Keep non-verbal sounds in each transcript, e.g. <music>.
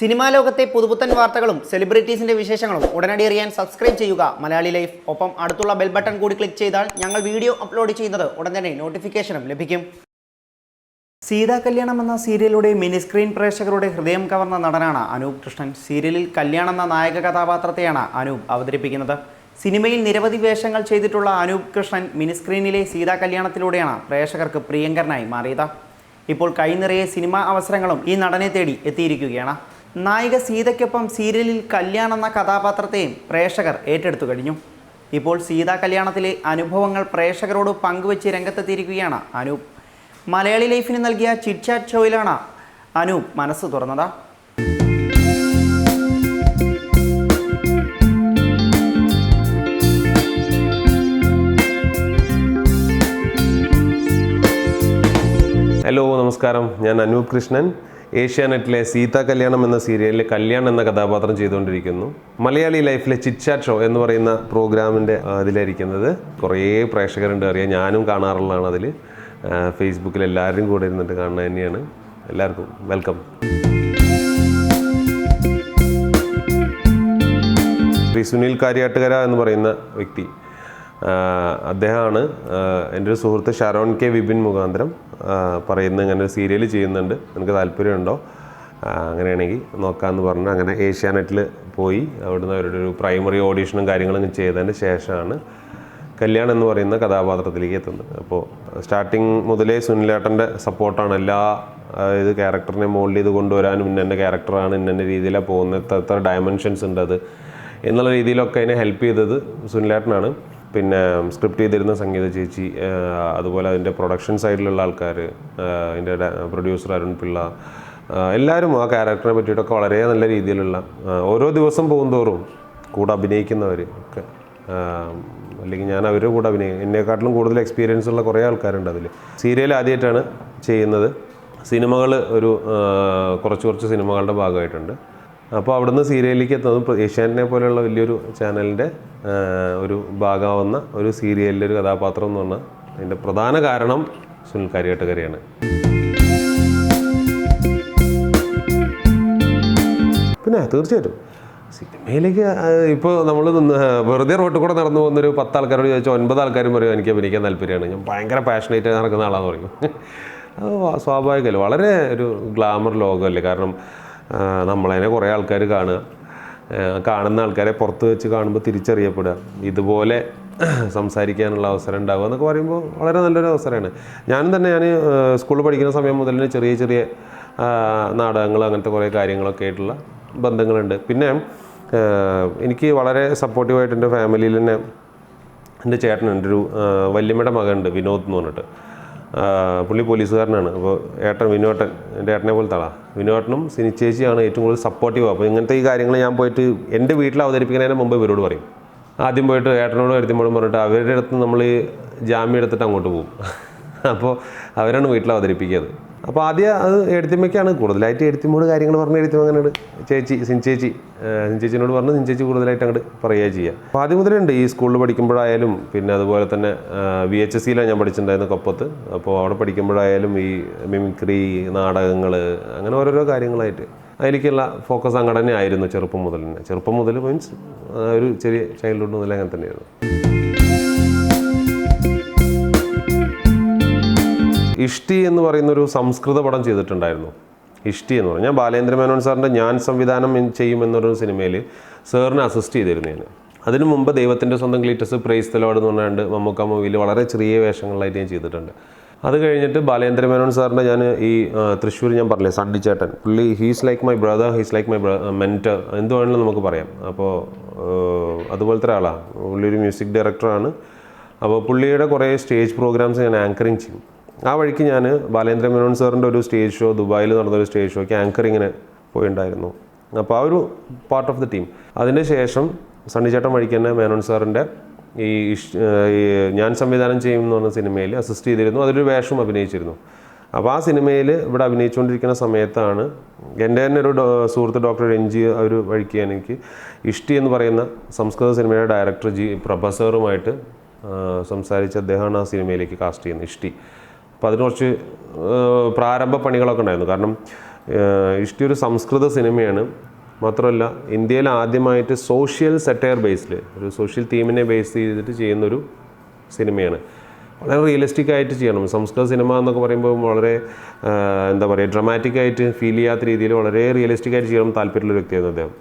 Cinema ലോകത്തെ പുതുപുത്തൻ വാർത്തകളും സെലിബ്രിറ്റീസിന്റെ വിശേഷങ്ങളും ഉടനടി അറിയാൻ സബ്സ്ക്രൈബ് ചെയ്യുക. മലയാളി ലൈഫ്. ഒപ്പം അടുത്തുള്ള ബെൽ ബട്ടൺ കൂടി ക്ലിക്ക് ചെയ്താൽ ഞങ്ങൾ വീഡിയോ അപ്ലോഡ് ചെയ്യുന്നത് ഉടൻ തന്നെ നോട്ടിഫിക്കേഷനും ലഭിക്കും. സീതാ കല്യാണം എന്ന സീരിയലിലൂടെ മിനി സ്ക്രീൻ പ്രേക്ഷകരുടെ ഹൃദയം കവർന്ന നടനാണ് അനൂപ് കൃഷ്ണൻ. സീരിയലിൽ കല്യാണം എന്ന നായക കഥാപാത്രത്തെയാണ് അനൂപ് അവതരിപ്പിക്കുന്നത്. സിനിമയിൽ നിരവധി വേഷങ്ങൾ ചെയ്തിട്ടുള്ള അനൂപ് കൃഷ്ണൻ മിനി സ്ക്രീനിലെ സീതാ കല്യാണത്തിലൂടെയാണ് പ്രേക്ഷകർക്ക് പ്രിയങ്കരനായി മാറിയത്. ഇപ്പോൾ കൈനിറയെ സിനിമാ അവസരങ്ങളും ഈ നടനെ തേടി എത്തിയിരിക്കുകയാണ്. നായിക സീതയ്ക്കൊപ്പം സീരിയലിൽ കല്യാൺ എന്ന കഥാപാത്രത്തെയും പ്രേക്ഷകർ ഏറ്റെടുത്തു കഴിഞ്ഞു. ഇപ്പോൾ സീതാ കല്യാണത്തിലെ അനുഭവങ്ങൾ പ്രേക്ഷകരോട് പങ്കുവച്ച് രംഗത്തെത്തിയിരിക്കുകയാണ് അനൂപ്. മലയാളി ലൈഫിന് നൽകിയ ചിറ്റ്ചാറ്റ് ഷോയിലാണ് അനൂപ് മനസ്സ് തുറന്നത്. ഹലോ നമസ്കാരം. ഞാൻ അനൂപ് കൃഷ്ണൻ. ഏഷ്യാനെറ്റിലെ സീത കല്യാണം എന്ന സീരിയലിൽ കല്യാൺ എന്ന കഥാപാത്രം ചെയ്തുകൊണ്ടിരിക്കുന്നു. മലയാളി ലൈഫിലെ ചിറ്റ്ചാറ്റ് ഷോ എന്ന് പറയുന്ന പ്രോഗ്രാമിന്റെ അതിലായിരിക്കുന്നത്. കുറേ പ്രേക്ഷകരുണ്ട് അറിയാം. ഞാനും കാണാറുള്ളതാണ് അതിൽ ഫേസ്ബുക്കിൽ എല്ലാവരും കൂടെ ഇരുന്നിട്ട് കാണുന്നത് തന്നെയാണ്. എല്ലാവർക്കും വെൽക്കം. ശ്രീ സുനിൽ കാര്യാട്ടുകര എന്ന് പറയുന്ന വ്യക്തി. അദ്ദേഹമാണ് എന്റെ ഒരു സുഹൃത്ത് ഷരോൺ കെ വിപിൻ മുഖാന്തരം പറയുന്ന ഇങ്ങനെ ഒരു സീരിയൽ ചെയ്യുന്നുണ്ട്. നിനക്ക് താല്പര്യമുണ്ടോ? അങ്ങനെയാണെങ്കിൽ നോക്കാമെന്ന് പറഞ്ഞു അങ്ങനെ ഏഷ്യാനെറ്റിൽ പോയി. അവിടുന്ന് അവരുടെ ഒരു പ്രൈമറി ഓഡീഷനും കാര്യങ്ങളും ചെയ്തതിന് ശേഷമാണ് കല്യാൺ എന്ന് പറയുന്ന കഥാപാത്രത്തിലേക്ക് എത്തുന്നത്. അപ്പോൾ സ്റ്റാർട്ടിങ് മുതലേ സുനിലേട്ടന്റെ സപ്പോർട്ടാണ് എല്ലാ ഇത് ക്യാരക്ടറിനെ മോൾഡ് ചെയ്ത് കൊണ്ടുവരാനും ഇന്നെന്റെ ക്യാരക്ടറാണ് ഇന്നെന്റെ രീതിയിലാണ് പോകുന്നത്. എത്ര ഡയമെൻഷൻസ് ഉണ്ട് അത്. എന്നുള്ള രീതിയിലൊക്കെ അതിനെ ഹെൽപ്പ് ചെയ്തത് സുനിലേട്ടനാണ്. പിന്നെ സ്ക്രിപ്റ്റ് ചെയ്തിരുന്ന സംഗീത ചേച്ചി അതുപോലെ അതിന്റെ പ്രൊഡക്ഷൻ സൈഡിലുള്ള ആൾക്കാർ അതിന്റെ പ്രൊഡ്യൂസർ അരുൺ പിള്ള എല്ലാവരും ആ ക്യാരക്ടറിനെ പറ്റിയിട്ടൊക്കെ വളരെ നല്ല രീതിയിലുള്ള ഓരോ ദിവസം പോകുന്തോറും കൂടെ അഭിനയിക്കുന്നവർ ഒക്കെ അല്ലെങ്കിൽ ഞാൻ അവരുടെ കൂടെ അഭിനയിക്കും എന്നെക്കാട്ടിലും കൂടുതൽ എക്സ്പീരിയൻസ് ഉള്ള കുറേ ആൾക്കാരുണ്ട് അതിൽ സീരിയൽ ആദ്യമായിട്ടാണ് ചെയ്യുന്നത്. സിനിമകൾ ഒരു കുറച്ച് കുറച്ച് സിനിമകളുടെ ഭാഗമായിട്ടുണ്ട്. അപ്പോൾ അവിടുന്ന് സീരിയലിലേക്ക് എത്തുന്നത് ഏഷ്യാനെ പോലെയുള്ള വലിയൊരു ചാനലിന്റെ ഒരു ഭാഗമാവുന്ന ഒരു സീരിയലിലെ ഒരു കഥാപാത്രം എന്ന് പറഞ്ഞാൽ അതിന്റെ പ്രധാന കാരണം സുനിൽ കാര്യാട്ടുകരയാണ്. പിന്നെ തീർച്ചയായിട്ടും സിനിമയിലേക്ക് ഇപ്പോൾ നമ്മൾ വെറുതെ റോട്ടിൽ കൂടെ നടന്നു പോകുന്നൊരു പത്ത് ആൾക്കാരോട് ചോദിച്ചാൽ ഒൻപത് ആൾക്കാരും പറയും എനിക്ക് അഭിനയിക്കാൻ താല്പര്യമാണ്. ഞാൻ ഭയങ്കര പാഷനേറ്റ് നടക്കുന്ന ആളാണെന്ന് പറയും. അത് സ്വാഭാവികമല്ലേ? വളരെ ഒരു ഗ്ലാമർ ലോകമല്ലേ? കാരണം നമ്മളതിനെ കുറേ ആൾക്കാർ കാണുക. കാണുന്ന ആൾക്കാരെ പുറത്ത് വെച്ച് കാണുമ്പോൾ തിരിച്ചറിയപ്പെടുക. ഇതുപോലെ <clears throat> സംസാരിക്കാനുള്ള അവസരം ഉണ്ടാവുക എന്നൊക്കെ പറയുമ്പോൾ വളരെ നല്ലൊരു അവസരമാണ്. ഞാനും തന്നെ ഞാൻ സ്കൂളിൽ പഠിക്കുന്ന സമയം മുതൽ ചെറിയ ചെറിയ നാടകങ്ങൾ അങ്ങനത്തെ കുറേ കാര്യങ്ങളൊക്കെ ആയിട്ടുള്ള ബന്ധങ്ങളുണ്ട്. പിന്നെ എനിക്ക് വളരെ സപ്പോർട്ടീവായിട്ട് എന്റെ ഫാമിലിയിൽ തന്നെ എന്റെ ചേട്ടനുണ്ട്. ഒരു വല്യമ്മയുടെ മകനുണ്ട് വിനോദ് എന്ന് പറഞ്ഞിട്ട്. പുള്ളി പോലീസുകാരനാണ്. അപ്പോൾ ഏട്ടൻ വിനോട്ടൻ എന്റെ ഏട്ടനെ പോലത്തെ ആളാണ് വിനോട്ടനും സിനി ചേച്ചിയാണ് ഏറ്റവും കൂടുതൽ സപ്പോർട്ടീവ് അപ്പോൾ ഇങ്ങനത്തെ ഈ കാര്യങ്ങൾ ഞാൻ പോയിട്ട് എന്റെ വീട്ടിൽ അവതരിപ്പിക്കുന്നതിന് മുമ്പ് ഇവരോട് പറയും. ആദ്യം പോയിട്ട് ഏട്ടനോട് വരുത്തുമ്പോഴും പറഞ്ഞിട്ട് അവരുടെ അടുത്ത് നമ്മൾ ജാമ്യം എടുത്തിട്ട് അങ്ങോട്ട് പോകും. <laughs> അപ്പോൾ അവരാണ് വീട്ടിൽ അവതരിപ്പിക്കുന്നത്. അപ്പോൾ ആദ്യം അത് എഴുത്തിമ്മയ്ക്കാണ് കൂടുതലായിട്ട് എഴുത്തിമ്മോട് കാര്യങ്ങൾ പറഞ്ഞ് എഴുത്തിമ്മ അങ്ങനെയാണ് ചേച്ചി സിൻചേച്ചി സിൻചേച്ചിനോട് പറഞ്ഞ് സിൻചേച്ചി കൂടുതലായിട്ട് അങ്ങോട്ട് പറയുക ചെയ്യുക അപ്പോൾ ആദ്യം മുതലുണ്ട് ഈ സ്കൂളിൽ പഠിക്കുമ്പോഴായാലും പിന്നെ അതുപോലെ തന്നെ വി എച്ച് എസ് സിയിലാണ് ഞാൻ പഠിച്ചിട്ടുണ്ടായിരുന്ന കൊപ്പത്ത്. അപ്പോൾ അവിടെ പഠിക്കുമ്പോഴായാലും ഈ മിമിക്രി നാടകങ്ങൾ അങ്ങനെ ഓരോരോ കാര്യങ്ങളായിട്ട് അതിലേക്കുള്ള ഫോക്കസ് അങ്ങനെ തന്നെ ആയിരുന്നു ചെറുപ്പം മുതൽ തന്നെ. ചെറുപ്പം മുതൽ മീൻസ് ഒരു ചെറിയ ചൈൽഡ്ഹുഡ് മുതൽ അങ്ങനെ തന്നെയായിരുന്നു. ഇഷ്ടി എന്ന് പറയുന്നൊരു സംസ്കൃത പടം ചെയ്തിട്ടുണ്ടായിരുന്നു. ഇഷ്ടി എന്ന് പറഞ്ഞാൽ ബാലേന്ദ്ര മേനോൻ സാറിന്റെ ഞാൻ സംവിധാനം ചെയ്യും ചെയ്യുമെന്നൊരു സിനിമയിൽ സാറിനെ അസിസ്റ്റ് ചെയ്തിരുന്നു ഞാൻ. അതിനു മുമ്പ് ദൈവത്തിന്റെ സ്വന്തം ക്ലീറ്റസ് പ്രൈസ് തലോട് എന്ന് പറഞ്ഞുകൊണ്ട് മമ്മൂക്ക മൂവിയിൽ വളരെ ചെറിയ വേഷങ്ങളായിട്ട് ഞാൻ ചെയ്തിട്ടുണ്ട്. അത് കഴിഞ്ഞിട്ട് ബാലേന്ദ്ര മേനോൻ സാറിന്റെ ഞാൻ ഈ തൃശ്ശൂർ ഞാൻ പറഞ്ഞില്ലേ സണ്ണി ചേട്ടൻ. പുള്ളി he's like my brother he's like my mentor എന്ത് വേണമെങ്കിലും നമുക്ക് പറയാം. അപ്പോൾ അതുപോലത്തെ ഒരാളാണ് പുള്ളി ഒരു മ്യൂസിക് ഡയറക്ടറാണ് അപ്പോൾ പുള്ളിയുടെ കുറേ സ്റ്റേജ് പ്രോഗ്രാംസ് ഞാൻ ആങ്കറിങ് ചെയ്യും. ആ വഴിക്ക് ഞാൻ ബാലേന്ദ്ര മേനോൻ സാറിന്റെ ഒരു സ്റ്റേജ് ഷോ ദുബായിൽ നടന്നൊരു സ്റ്റേജ് ഷോയ്ക്ക് ആങ്കറിങ്ങിന് പോയിണ്ടായിരുന്നു. അപ്പോൾ ആ ഒരു പാർട്ട് ഓഫ് ദി ടീം അതിന്റെ ശേഷം സണ്ണി ചേട്ടൻ വഴിക്ക് തന്നെ മേനോൻ സാറിന്റെ ഈ ഞാൻ സംവിധാനം ചെയ്യും എന്ന് പറഞ്ഞ സിനിമയിൽ അസിസ്റ്റ് ചെയ്തിരുന്നു. അതിലൊരു വേഷം അഭിനയിച്ചിരുന്നു. അപ്പോൾ ആ സിനിമയിൽ ഇവിടെ അഭിനയിച്ചുകൊണ്ടിരിക്കുന്ന സമയത്താണ് എന്റെ തന്നെ ഒരു സുഹൃത്ത് ഡോക്ടർ രഞ്ജി അവർ വഴിക്ക് എനിക്ക് ഇഷ്ടി എന്ന് പറയുന്ന സംസ്കൃത സിനിമയുടെ ഡയറക്ടർ ജി പ്രൊഫസറുമായിട്ട് സംസാരിച്ച് അദ്ദേഹമാണ് ആ സിനിമയിലേക്ക് കാസ്റ്റ് ചെയ്യുന്നത് ഇഷ്ടി. അപ്പോൾ അതിന് കുറച്ച് പ്രാരംഭ പണികളൊക്കെ ഉണ്ടായിരുന്നു. കാരണം ഇഷ്ടി ഒരു സംസ്കൃത സിനിമയാണ്. മാത്രമല്ല ഇന്ത്യയിൽ ആദ്യമായിട്ട് സോഷ്യൽ സെറ്റയർ ബേസിൽ ഒരു സോഷ്യൽ തീമിനെ ബേസ് ചെയ്തിട്ട് ചെയ്യുന്നൊരു സിനിമയാണ്. വളരെ റിയലിസ്റ്റിക് ആയിട്ട് ചെയ്യണം. സംസ്കൃത സിനിമ എന്നൊക്കെ പറയുമ്പോൾ വളരെ എന്താ പറയുക ഡ്രമാറ്റിക് ആയിട്ട് ഫീൽ ചെയ്യാത്ത രീതിയിൽ വളരെ റിയലിസ്റ്റിക് ആയിട്ട് ചെയ്യണം താല്പര്യമുള്ള വ്യക്തിയായിരുന്നു അദ്ദേഹം.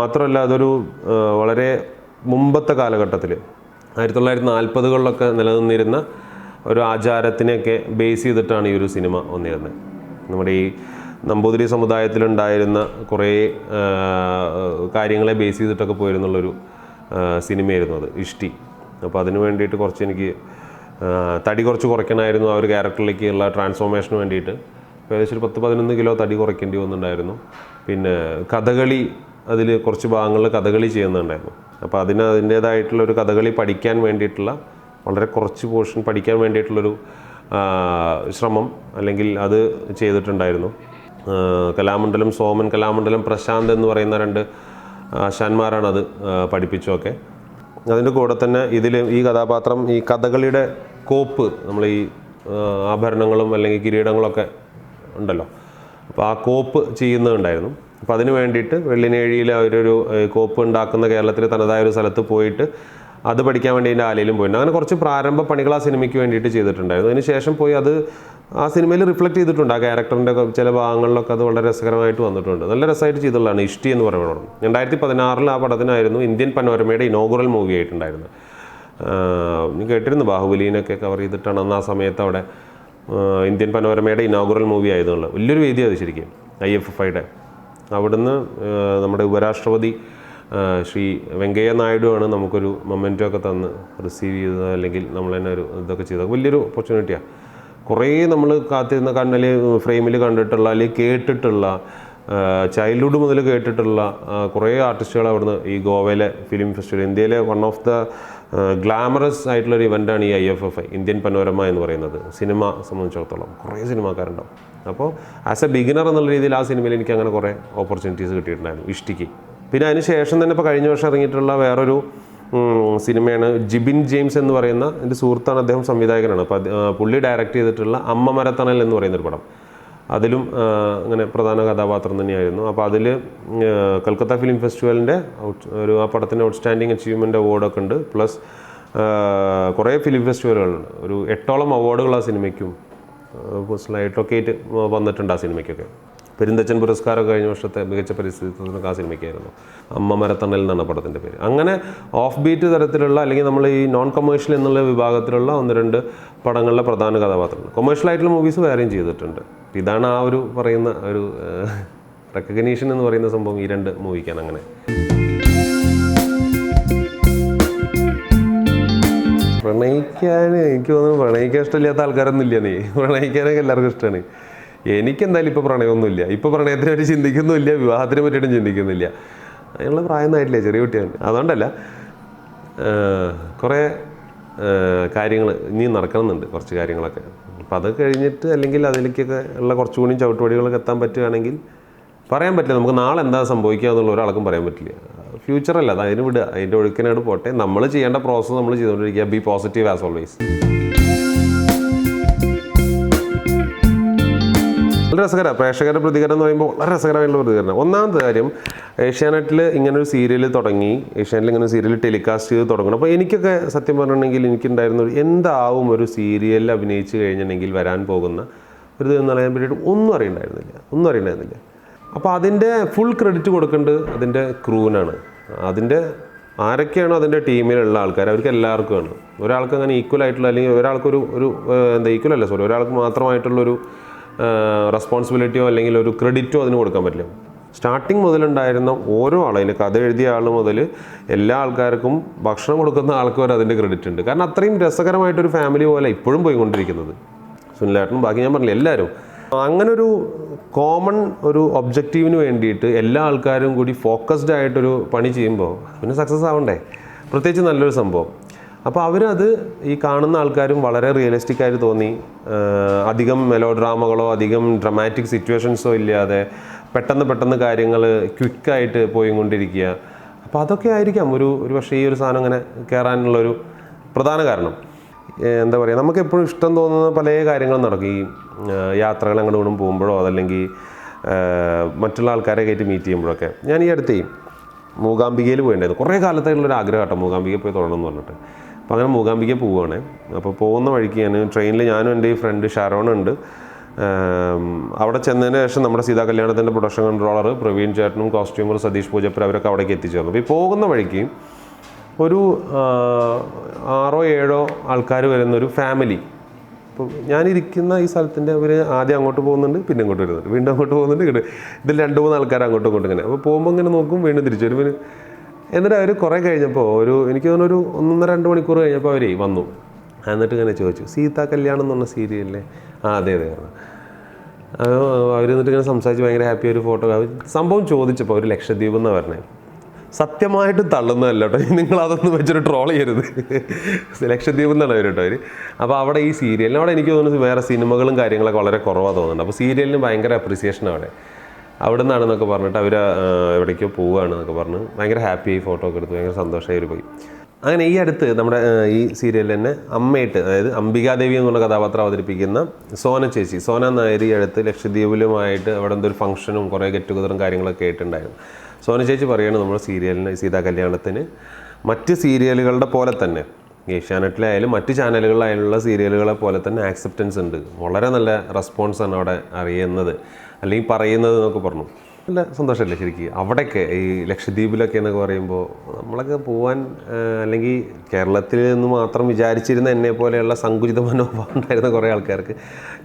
മാത്രമല്ല അതൊരു വളരെ മുമ്പത്തെ കാലഘട്ടത്തിൽ ആയിരത്തി തൊള്ളായിരത്തി നാൽപ്പതുകളിലൊക്കെ നിലനിന്നിരുന്ന ഒരു ആചാരത്തിനെയൊക്കെ ബേസ് ചെയ്തിട്ടാണ് ഈ ഒരു സിനിമ വന്നിരുന്നത്. നമ്മുടെ ഈ നമ്പൂതിരി സമുദായത്തിലുണ്ടായിരുന്ന കുറേ കാര്യങ്ങളെ ബേസ് ചെയ്തിട്ടൊക്കെ പോയിരുന്നുള്ളൊരു സിനിമയായിരുന്നു അത് ഇഷ്ടി. അപ്പോൾ അതിന് വേണ്ടിയിട്ട് കുറച്ച് എനിക്ക് തടി കുറച്ച് കുറയ്ക്കണമായിരുന്നു ആ ഒരു ക്യാരക്ടറിലേക്കുള്ള ട്രാൻസ്ഫോർമേഷന് വേണ്ടിയിട്ട്. ഏകദേശം ഒരു പത്ത് പതിനൊന്ന് കിലോ തടി കുറയ്ക്കേണ്ടി വന്നിട്ടുണ്ടായിരുന്നു. പിന്നെ കഥകളി അതിൽ കുറച്ച് ഭാഗങ്ങളിൽ കഥകളി ചെയ്യുന്നുണ്ടായിരുന്നു. അപ്പോൾ അതിന് അതിന്റേതായിട്ടുള്ള ഒരു കഥകളി പഠിക്കാൻ വേണ്ടിയിട്ടുള്ള വളരെ കുറച്ച് പോർഷൻ പഠിക്കാൻ വേണ്ടിയിട്ടുള്ളൊരു ശ്രമം അല്ലെങ്കിൽ അത് ചെയ്തിട്ടുണ്ടായിരുന്നു. കലാമണ്ഡലം സോമൻ കലാമണ്ഡലം പ്രശാന്ത് എന്ന് പറയുന്ന രണ്ട് ആശാന്മാരാണ് അത് ആ, പഠിപ്പിച്ചതൊക്കെ. അതിന്റെ കൂടെ തന്നെ ഇതിൽ ഈ കഥാപാത്രം ഈ കഥകളിയുടെ കോപ്പ് നമ്മൾ ഈ ആഭരണങ്ങളും അല്ലെങ്കിൽ കിരീടങ്ങളൊക്കെ ഉണ്ടല്ലോ. അപ്പോൾ ആ കോപ്പ് ചെയ്യുന്നുണ്ടായിരുന്നു. അപ്പോൾ അതിന് വേണ്ടിയിട്ട് വെള്ളിനേഴിയിൽ അവരൊരു കോപ്പ് ഉണ്ടാക്കുന്ന കേരളത്തിലെ തനതായ ഒരു സ്ഥലത്ത് പോയിട്ട് അത് പഠിക്കാൻ വേണ്ടി എന്റെ ആലയിലും പോയിട്ടുണ്ട്. അങ്ങനെ കുറച്ച് പ്രാരംഭ പണികൾ ആ സിനിമയ്ക്ക് വേണ്ടിയിട്ട് ചെയ്തിട്ടുണ്ടായിരുന്നു. അതിന് ശേഷം പോയി അത് ആ സിനിമയിൽ റിഫ്ലക്റ്റ് ചെയ്തിട്ടുണ്ട്. ആ ക്യാരക്ടറിന്റെ ചില ഭാഗങ്ങളിലൊക്കെ അത് വളരെ രസകരമായിട്ട് വന്നിട്ടുണ്ട്. നല്ല രസമായിട്ട് ചെയ്തുള്ളതാണ് ഇഷ്ടി എന്ന് പറയുന്നത് രണ്ടായിരത്തി പതിനാറിൽ ആ പടത്തിനായിരുന്നു ഇന്ത്യൻ പനോരമയുടെ ഇനോഗുറൽ മൂവി ആയിട്ടുണ്ടായിരുന്നത്. കേട്ടിരുന്നു ബാഹുബലീനൊക്കെ കവർ ചെയ്തിട്ടാണ് അന്ന് ആ സമയത്ത് അവിടെ ഇന്ത്യൻ പനോരമയുടെ ഇനോഗുറൽ മൂവി ആയതുള്ളത് വലിയൊരു വേദിയാണ് ശരിക്കും ഐ എഫ് എഫ് ഐയുടെ. അവിടുന്ന് നമ്മുടെ ഉപരാഷ്ട്രപതി ശ്രീ വെങ്കയ്യ നായിഡുവാണ് നമുക്കൊരു മൊമെന്റോ ഒക്കെ തന്ന് റിസീവ് ചെയ്തത് അല്ലെങ്കിൽ നമ്മൾ തന്നെ ഒരു ഇതൊക്കെ ചെയ്തത്. വലിയൊരു ഓപ്പർച്യൂണിറ്റിയാണ് കുറേ നമ്മൾ കാത്തിരുന്ന കണ്ണിൽ ഫ്രെയിമിൽ കണ്ടിട്ടുള്ള അല്ലെങ്കിൽ കേട്ടിട്ടുള്ള ചൈൽഡ്ഹുഡ് മുതൽ കേട്ടിട്ടുള്ള കുറേ ആർട്ടിസ്റ്റുകൾ അവിടുന്ന് ഈ ഗോവയിലെ ഫിലിം ഫെസ്റ്റിവൽ ഇന്ത്യയിലെ വൺ ഓഫ് ദ ഗ്ലാമറസ് ആയിട്ടുള്ളൊരു ഇവന്റാണ് ഈ I F F I Indian panorama എന്ന് പറയുന്നത്. സിനിമ സംബന്ധിച്ചിടത്തോളം കുറേ സിനിമാക്കാരുണ്ടാവും. അപ്പോൾ ആസ് എ ബിഗിനർ എന്നുള്ള രീതിയിൽ ആ സിനിമയിൽ എനിക്ക് അങ്ങനെ കുറേ ഓപ്പർച്യൂണിറ്റീസ് കിട്ടിയിട്ടുണ്ടായിരുന്നു ഇഷ്ടിക്ക് പിന്നെ അതിന് ശേഷം തന്നെ ഇപ്പോൾ കഴിഞ്ഞ വർഷം ഇറങ്ങിയിട്ടുള്ള വേറൊരു സിനിമയാണ് ജിബിൻ ജെയിംസ് എന്ന് പറയുന്ന എന്റെ സുഹൃത്താണ് അദ്ദേഹം സംവിധായകനാണ്. അപ്പോൾ പുള്ളി ഡയറക്റ്റ് ചെയ്തിട്ടുള്ള അമ്മ മരത്തണൽ എന്ന് പറയുന്നൊരു പടം. അതിലും അങ്ങനെ പ്രധാന കഥാപാത്രം തന്നെയായിരുന്നു. അപ്പോൾ അതിൽ കൽക്കത്ത ഫിലിം ഫെസ്റ്റിവലിന്റെ ഒരു ആ പടത്തിന്റെ ഔട്ട്സ്റ്റാൻഡിങ് അച്ചീവ്മെന്റ് അവാർഡൊക്കെ ഉണ്ട്. പ്ലസ് കുറേ ഫിലിം ഫെസ്റ്റിവലുകളുണ്ട്. ഒരു എട്ടോളം അവാർഡുകൾ ആ സിനിമയ്ക്കും പേഴ്സണലായിട്ടൊക്കെ ആയിട്ട് വന്നിട്ടുണ്ട് ആ സിനിമയ്ക്കൊക്കെ. പെരുന്തച്ചൻ പുരസ്കാരം കഴിഞ്ഞ വർഷത്തെ മികച്ച പരിസ്ഥിതി ആ സിനിമയ്ക്കായിരുന്നു. അമ്മ മരത്തണൽ എന്നാണ് പടത്തിന്റെ പേര്. അങ്ങനെ ഓഫ് ബീറ്റ് തരത്തിലുള്ള അല്ലെങ്കിൽ നമ്മൾ ഈ നോൺ കൊമേഴ്ഷ്യൽ എന്നുള്ള വിഭാഗത്തിലുള്ള ഒന്ന് രണ്ട് പടങ്ങളിലെ പ്രധാന കഥാപാത്രങ്ങൾ. കൊമേഴ്ഷ്യൽ ആയിട്ടുള്ള മൂവീസ് വേറെയും ചെയ്തിട്ടുണ്ട്. ഇതാണ് ആ ഒരു പറയുന്ന ഒരു റെക്കഗ്നീഷൻ എന്ന് പറയുന്ന സംഭവം ഈ രണ്ട് മൂവിക്കാണ് അങ്ങനെ. പ്രണയിക്കാൻ എനിക്ക് തോന്നുന്നു പ്രണയിക്കാൻ ഇഷ്ടമില്ലാത്ത ആൾക്കാരൊന്നും ഇല്ല നീ. പ്രണയിക്കാനൊക്കെ എല്ലാവർക്കും ഇഷ്ടമാണ്. എനിക്കെന്തായാലും ഇപ്പോൾ പ്രണയമൊന്നുമില്ല. ഇപ്പോൾ പ്രണയത്തിനെ പറ്റി ചിന്തിക്കുന്നുമില്ല വിവാഹത്തിനെ പറ്റിയിട്ടും ചിന്തിക്കുന്നില്ല അതിനുള്ള പ്രായമൊന്നായിട്ടില്ല ചെറിയ കുട്ടിയാണ്. അതുകൊണ്ടല്ല കുറേ കാര്യങ്ങൾ ഇനി നടക്കണമെന്നുണ്ട് കുറച്ച് കാര്യങ്ങളൊക്കെ. അപ്പോൾ അത് കഴിഞ്ഞിട്ട് അല്ലെങ്കിൽ അതിലേക്കൊക്കെ ഉള്ള കുറച്ചുകൂടി ചവിട്ടുപടികളൊക്കെ എത്താൻ പറ്റുകയാണെങ്കിൽ പറയാൻ പറ്റില്ല. നമുക്ക് നാളെ എന്താ സംഭവിക്കുക എന്നുള്ള ഒരാൾക്കും പറയാൻ പറ്റില്ല. ഫ്യൂച്ചറല്ല അത് അതിന് വിടുക. അതിന്റെ ഒഴുക്കിനോട് പോട്ടെ. നമ്മൾ ചെയ്യേണ്ട പ്രോസസ്സ് നമ്മൾ ചെയ്തുകൊണ്ടിരിക്കുക. ബി പോസിറ്റീവ് ആസ് ഓൾവേസ് വളരെ രസകരമാണ് പ്രേക്ഷകരുടെ പ്രതികരണം എന്ന് പറയുമ്പോൾ വളരെ രസകരമായിട്ടുള്ള പ്രതികരണം. ഒന്നാമത്തെ കാര്യം ഏഷ്യാനെറ്റിൽ ഇങ്ങനൊരു സീരിയൽ തുടങ്ങി. ഏഷ്യാനെറ്റിൽ ഇങ്ങനെ സീരിയൽ ടെലികാസ്റ്റ് ചെയ്ത് തുടങ്ങണം. അപ്പോൾ എനിക്കൊക്കെ സത്യം പറഞ്ഞിട്ടുണ്ടെങ്കിൽ എനിക്കുണ്ടായിരുന്ന ഒരു എന്താവും ഒരു സീരിയലിൽ അഭിനയിച്ച് കഴിഞ്ഞിട്ടുണ്ടെങ്കിൽ വരാൻ പോകുന്ന ഒരു ഇതെന്ന് പറയാൻ വേണ്ടിയിട്ട് ഒന്നും അറിയണ്ടായിരുന്നില്ല. ഒന്നും അറിയണ്ടായിരുന്നില്ല. അപ്പോൾ അതിന്റെ ഫുൾ ക്രെഡിറ്റ് കൊടുക്കേണ്ടത് അതിന്റെ ക്രൂവിനാണ്. അതിന്റെ ആരൊക്കെയാണോ അതിന്റെ ടീമിലുള്ള ആൾക്കാർ അവർക്ക് എല്ലാവർക്കുമാണ് ഒരാൾക്ക് അങ്ങനെ ഈക്വൽ ആയിട്ടുള്ള അല്ലെങ്കിൽ ഒരാൾക്കൊരു ഒരു എന്താ ഈക്വൽ അല്ല സോറി ഒരാൾക്ക് മാത്രമായിട്ടുള്ളൊരു റെസ്പോൺസിബിലിറ്റിയോ അല്ലെങ്കിൽ ഒരു ക്രെഡിറ്റോ അതിന് കൊടുക്കാൻ പറ്റില്ല. സ്റ്റാർട്ടിങ് മുതലുണ്ടായിരുന്ന ഓരോ ആളും കഥ എഴുതിയ ആൾ മുതൽ എല്ലാ ആൾക്കാർക്കും ഭക്ഷണം കൊടുക്കുന്ന ആൾക്ക് വരെ അതിന്റെ ക്രെഡിറ്റ് ഉണ്ട്. കാരണം അത്രയും രസകരമായിട്ടൊരു ഫാമിലി പോലെ ഇപ്പോഴും പോയിക്കൊണ്ടിരിക്കുന്നത്. സുനിലേട്ടനും ബാക്കി ഞാൻ പറഞ്ഞില്ല എല്ലാവരും. അങ്ങനൊരു കോമൺ ഒരു ഒബ്ജക്റ്റീവിന് വേണ്ടിയിട്ട് എല്ലാ ആൾക്കാരും കൂടി ഫോക്കസ്ഡ് ആയിട്ടൊരു പണി ചെയ്യുമ്പോൾ പിന്നെ സക്സസ് ആവണ്ടേ? പ്രത്യേകിച്ച് നല്ലൊരു സംഭവം. അപ്പോൾ അവരത് ഈ കാണുന്ന ആൾക്കാരും വളരെ റിയലിസ്റ്റിക് ആയിട്ട് തോന്നി. അധികം മെലോ ഡ്രാമകളോ അധികം ഡ്രമാറ്റിക് സിറ്റുവേഷൻസോ ഇല്ലാതെ പെട്ടെന്ന് പെട്ടെന്ന് കാര്യങ്ങൾ ക്വിക്കായിട്ട് പോയി കൊണ്ടിരിക്കുക അപ്പോൾ അതൊക്കെ ആയിരിക്കാം ഒരു ഒരു പക്ഷേ ഈ ഒരു സാധനം അങ്ങനെ കയറാനുള്ളൊരു പ്രധാന കാരണം. എന്താ പറയുക നമുക്ക് എപ്പോഴും ഇഷ്ടം തോന്നുന്ന പല കാര്യങ്ങളും നടക്കും. ഈ യാത്രകൾ അങ്ങോട്ട് ഇങ്ങോട്ടും പോകുമ്പോഴോ അതല്ലെങ്കിൽ മറ്റുള്ള ആൾക്കാരെ കയറ്റി മീറ്റ് ചെയ്യുമ്പോഴൊക്കെ. ഞാൻ ഈ അടുത്തേ മൂകാംബികയിൽ പോയിട്ടുണ്ടായിരുന്നു കുറേ കാലത്തായിട്ടുള്ളൊരു ആഗ്രഹം കേട്ടോ മൂകാംബികയിൽ പോയി തൊഴണം എന്ന് പറഞ്ഞിട്ട്. അപ്പോൾ അങ്ങനെ മൂകാംബിക പോവുകയാണ്. അപ്പോൾ പോകുന്ന വഴിക്ക് ഞാൻ ട്രെയിനിൽ ഞാനും എന്റെ ഈ ഫ്രണ്ട് ഷാരോൺ ഉണ്ട്. അവിടെ ചെന്നതിന് ശേഷം നമ്മുടെ സീതാ കല്യാണത്തിന്റെ പ്രൊഡക്ഷൻ കൺട്രോളർ പ്രവീൺ ചേട്ടനും കോസ്റ്റ്യൂമർ സതീഷ് പൂജപ്പുര അവരൊക്കെ അവിടേക്ക് എത്തിച്ചേർന്നു. അപ്പോൾ ഈ പോകുന്ന വഴിക്ക് ഒരു ആറോ ഏഴോ ആൾക്കാർ വരുന്ന ഒരു ഫാമിലി ഇപ്പോൾ ഞാനിരിക്കുന്ന ഈ സ്ഥലത്തിന്റെ അവർ ആദ്യം അങ്ങോട്ട് പോകുന്നുണ്ട് പിന്നെ ഇങ്ങോട്ട് വരുന്നുണ്ട്. വീണ്ടും അങ്ങോട്ട് പോകുന്നുണ്ട് ഇതിൽ രണ്ട് മൂന്ന് ആൾക്കാർ അങ്ങോട്ടും ഇങ്ങോട്ടും ഇങ്ങനെ. അപ്പോൾ പോകുമ്പോൾ ഇങ്ങനെ നോക്കും വീണ്ടും തിരിച്ചു വരും. എന്നിട്ട് അവർ കുറേ കഴിഞ്ഞപ്പോൾ ഒരു എനിക്ക് തോന്നുന്നു ഒരു ഒന്നൊന്നര രണ്ട് മണിക്കൂർ കഴിഞ്ഞപ്പോൾ അവരേ വന്നു. എന്നിട്ട് ഇങ്ങനെ ചോദിച്ചു സീത കല്യാണം എന്ന് പറഞ്ഞ സീരിയലിലെ ആ അതെ അതെ അവർ എന്നിട്ട് ഇങ്ങനെ സംസാരിച്ച് ഭയങ്കര ഹാപ്പി ഒരു ഫോട്ടോ സംഭവം ചോദിച്ചപ്പോൾ ഒരു ലക്ഷദ്വീപ് എന്നാണ് പറഞ്ഞത് സത്യമായിട്ട് തള്ളുന്നതല്ല കേട്ടോ നിങ്ങൾ അതൊന്നും വെച്ചൊരു ട്രോൾ ചെയ്യരുത്. ലക്ഷദ്വീപ് എന്നാണ് അവർ കേട്ടോ അവർ അപ്പോൾ അവിടെ ഈ സീരിയലിന് അവിടെ എനിക്ക് തോന്നുന്നു വേറെ സിനിമകളും കാര്യങ്ങളൊക്കെ വളരെ കുറവാണ് തോന്നുന്നുണ്ട്. അപ്പോൾ സീരിയലിന് ഭയങ്കര അപ്രിസിയേഷൻ അവിടെ. അവിടെ നിന്നാണെന്നൊക്കെ പറഞ്ഞിട്ട് അവർ എവിടേക്കോ പോവുകയാണെന്നൊക്കെ പറഞ്ഞ് ഭയങ്കര ഹാപ്പിയായി ഫോട്ടോ ഒക്കെ എടുത്ത് ഭയങ്കര സന്തോഷമായി ഒരു പോയി. അങ്ങനെ ഈ അടുത്ത് നമ്മുടെ ഈ സീരിയലിൽ തന്നെ അമ്മയിട്ട് അതായത് അംബികാദേവി എന്നുള്ള കഥാപാത്രം അവതരിപ്പിക്കുന്ന സോന ചേച്ചി. സോന നായർ ഈ അടുത്ത് ലക്ഷദ്വീപിലുമായിട്ട് അവിടെ എന്തൊരു ഫംഗ്ഷനും കുറേ ഗെറ്റ് ടുഗതറും കാര്യങ്ങളൊക്കെ ആയിട്ടുണ്ടായിരുന്നു. സോന ചേച്ചി പറയുകയാണ് നമ്മുടെ സീരിയലിന് സീതാ കല്യാണത്തിന് മറ്റ് സീരിയലുകളുടെ പോലെ തന്നെ ഏഷ്യാനെറ്റിലായാലും മറ്റ് ചാനലുകളിലായാലുള്ള സീരിയലുകളെ പോലെ തന്നെ ആക്സെപ്റ്റൻസ് ഉണ്ട്. വളരെ നല്ല റെസ്പോൺസാണ് അവിടെ അറിയുന്നത്. അല്ലെങ്കിൽ പറയുന്നത് എന്നൊക്കെ പറഞ്ഞു. നല്ല സന്തോഷമല്ലേ ശരിക്കും? അവിടെയൊക്കെ ഈ ലക്ഷദ്വീപിലൊക്കെ എന്നൊക്കെ പറയുമ്പോൾ നമ്മളൊക്കെ പോകാൻ അല്ലെങ്കിൽ കേരളത്തിൽ നിന്ന് മാത്രം വിചാരിച്ചിരുന്ന എന്നെ പോലെയുള്ള സങ്കുചിത മനോഭാവം ഉണ്ടായിരുന്ന കുറേ ആൾക്കാർക്ക്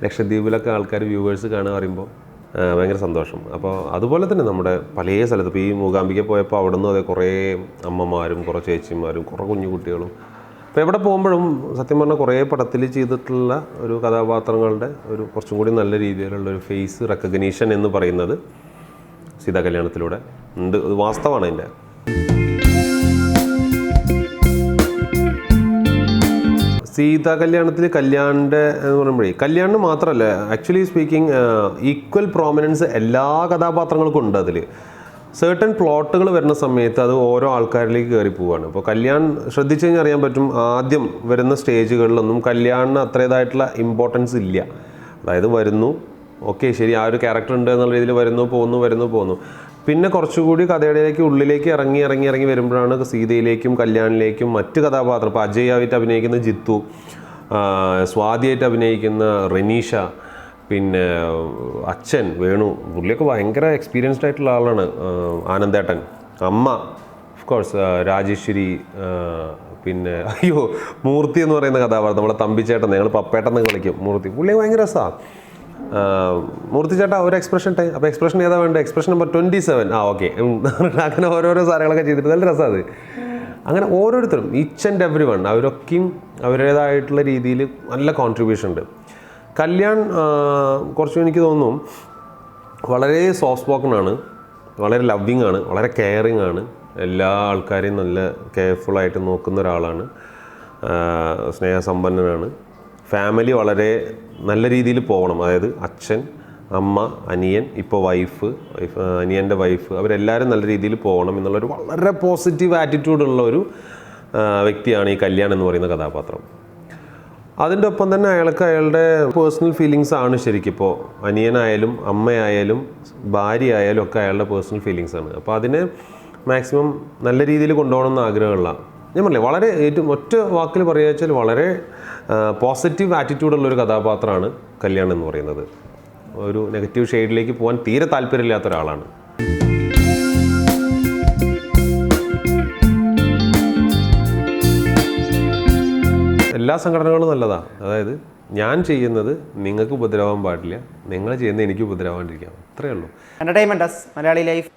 ലക്ഷദ്വീപിലൊക്കെ ആൾക്കാർ വ്യൂവേഴ്സ് കാണുക പറയുമ്പോൾ ഭയങ്കര സന്തോഷം. അപ്പോൾ അതുപോലെ തന്നെ നമ്മുടെ പല സ്ഥലത്ത്. ഇപ്പോൾ ഈ മൂകാംബിക പോയപ്പോൾ അവിടെ നിന്ന് അതെ കുറേ അമ്മമാരും കുറേ ചേച്ചിമാരും കുറേ കുഞ്ഞു കുട്ടികളും അപ്പോൾ എവിടെ പോകുമ്പോഴും സത്യം പറഞ്ഞാൽ കുറേ പടത്തിൽ ചെയ്തിട്ടുള്ള ഒരു കഥാപാത്രങ്ങളുടെ ഒരു കുറച്ചും കൂടി നല്ല രീതിയിലുള്ള ഒരു ഫേസ് റെക്കഗ്നീഷൻ എന്ന് പറയുന്നത് സീതാ കല്യാണത്തിലൂടെ ഉണ്ട്. അത് വാസ്തവമാണ് അതിന്റെ. സീതാ കല്യാണത്തിൽ കല്യാണിന്റെ എന്ന് പറയുമ്പോഴേ കല്യാണിന് മാത്രമല്ല ആക്ച്വലി സ്പീക്കിംഗ് ഈക്വൽ പ്രോമിനൻസ് എല്ലാ കഥാപാത്രങ്ങൾക്കും ഉണ്ട് അതിൽ സേർട്ടൺ പ്ലോട്ടുകൾ വരുന്ന സമയത്ത് അത് ഓരോ ആൾക്കാരിലേക്ക് കയറി പോവുകയാണ് അപ്പോൾ കല്യാൺ ശ്രദ്ധിച്ചു കഴിഞ്ഞാൽ അറിയാൻ പറ്റും ആദ്യം വരുന്ന സ്റ്റേജുകളിലൊന്നും കല്യാണിന് അത്രേതായിട്ടുള്ള ഇമ്പോർട്ടൻസ് ഇല്ല. അതായത് വരുന്നു ഓക്കെ ശരി ആ ഒരു ക്യാരക്ടർ ഉണ്ട് എന്നുള്ള രീതിയിൽ വരുന്നു പോകുന്നു വരുന്നു പോകുന്നു പിന്നെ കുറച്ചുകൂടി കഥയുടെയിലേക്ക് ഉള്ളിലേക്ക് ഇറങ്ങി ഇറങ്ങി ഇറങ്ങി വരുമ്പോഴാണ് സീതയിലേക്കും കല്യാണിലേക്കും മറ്റ് കഥാപാത്രം ഇപ്പോൾ അജയ് ആയിട്ട് അഭിനയിക്കുന്ന ജിത്തു സ്വാതിയായിട്ട് അഭിനയിക്കുന്ന റെനീഷ പിന്നെ അച്ഛൻ വേണു പുള്ളിയൊക്കെ ഭയങ്കര എക്സ്പീരിയൻസ്ഡ് ആയിട്ടുള്ള ആളാണ് ആനന്ദേട്ടൻ. അമ്മ ഓഫ് കോഴ്സ് രാജേശ്വരി പിന്നെ അയ്യോ മൂർത്തി എന്ന് പറയുന്ന കഥാപാത്രം നമ്മളെ തമ്പിച്ചേട്ടൻ ഞങ്ങൾ പപ്പേട്ടെന്ന് കളിക്കും മൂർത്തി. പുള്ളി ഭയങ്കര രസമാണ് മൂർത്തി ചേട്ടാ ഒരു എക്സ്പ്രഷൻ ടൈം അപ്പോൾ എക്സ്പ്രഷൻ ഏതാ വേണ്ടത്? എക്സ്പ്രഷൻ നമ്പർ ട്വന്റി സെവൻ ആ ഓക്കെ <laughs> അങ്ങനെ ഓരോരോ സാധനങ്ങളൊക്കെ ചെയ്തിട്ട് നല്ല രസമാണ് അത്. അങ്ങനെ ഓരോരുത്തരും ഈച്ച് ആൻഡ് എവറി വൺ അവരൊക്കെയും അവരുടേതായിട്ടുള്ള രീതിയിൽ നല്ല കോൺട്രിബ്യൂഷൻ ഉണ്ട്. കല്യാൺ കുറച്ച് എനിക്ക് തോന്നും വളരെ സോഫ്റ്റ് സ്പോക്കൺ ആണ് വളരെ ലവ്വിങ് ആണ് വളരെ കെയറിങ് ആണ്. എല്ലാ ആൾക്കാരെയും നല്ല കെയർഫുള്ളായിട്ട് നോക്കുന്ന ഒരാളാണ്. സ്നേഹസമ്പന്നനാണ്. ഫാമിലി വളരെ നല്ല രീതിയിൽ പോകണം. അതായത് അച്ഛൻ അമ്മ അനിയൻ ഇപ്പോൾ വൈഫ് വൈഫ് അനിയന്റെ വൈഫ് അവരെല്ലാവരും നല്ല രീതിയിൽ പോകണം എന്നുള്ളൊരു വളരെ പോസിറ്റീവ് ആറ്റിറ്റ്യൂഡുള്ള ഒരു വ്യക്തിയാണ് ഈ കല്യാൺ എന്ന് പറയുന്ന കഥാപാത്രം. അതിന്റെ ഒപ്പം തന്നെ അയാൾക്ക് അയാളുടെ പേഴ്സണൽ ഫീലിങ്സ് ആണ് ശരിക്കും ഇപ്പോൾ അനിയനായാലും അമ്മയായാലും ഭാര്യ ആയാലും ഒക്കെ അയാളുടെ പേഴ്സണൽ ഫീലിങ്സ് ആണ്. അപ്പോൾ അതിനെ മാക്സിമം നല്ല രീതിയിൽ കൊണ്ടുപോകണം എന്ന് ആഗ്രഹമുള്ള ഞാൻ പറഞ്ഞില്ലേ വളരെ ഏറ്റവും ഒറ്റ വാക്കിൽ പറയുക വെച്ചാൽ വളരെ പോസിറ്റീവ് ആറ്റിറ്റ്യൂഡുള്ള ഒരു കഥാപാത്രമാണ് കല്യാണം എന്ന് പറയുന്നത്. ഒരു നെഗറ്റീവ് ഷെയ്ഡിലേക്ക് പോകാൻ തീരെ താല്പര്യമില്ലാത്ത ഒരാളാണ്. എല്ലാ സംഘടനകളും നല്ലതാണ് അതായത് ഞാൻ ചെയ്യുന്നത് നിങ്ങൾക്ക് ഉപദ്രവാൻ പാടില്ല നിങ്ങൾ ചെയ്യുന്നത് എനിക്ക് ഉപദ്രവാണ്ടിരിക്കാം അത്രയേ ഉള്ളൂ. Entertainment Malayali life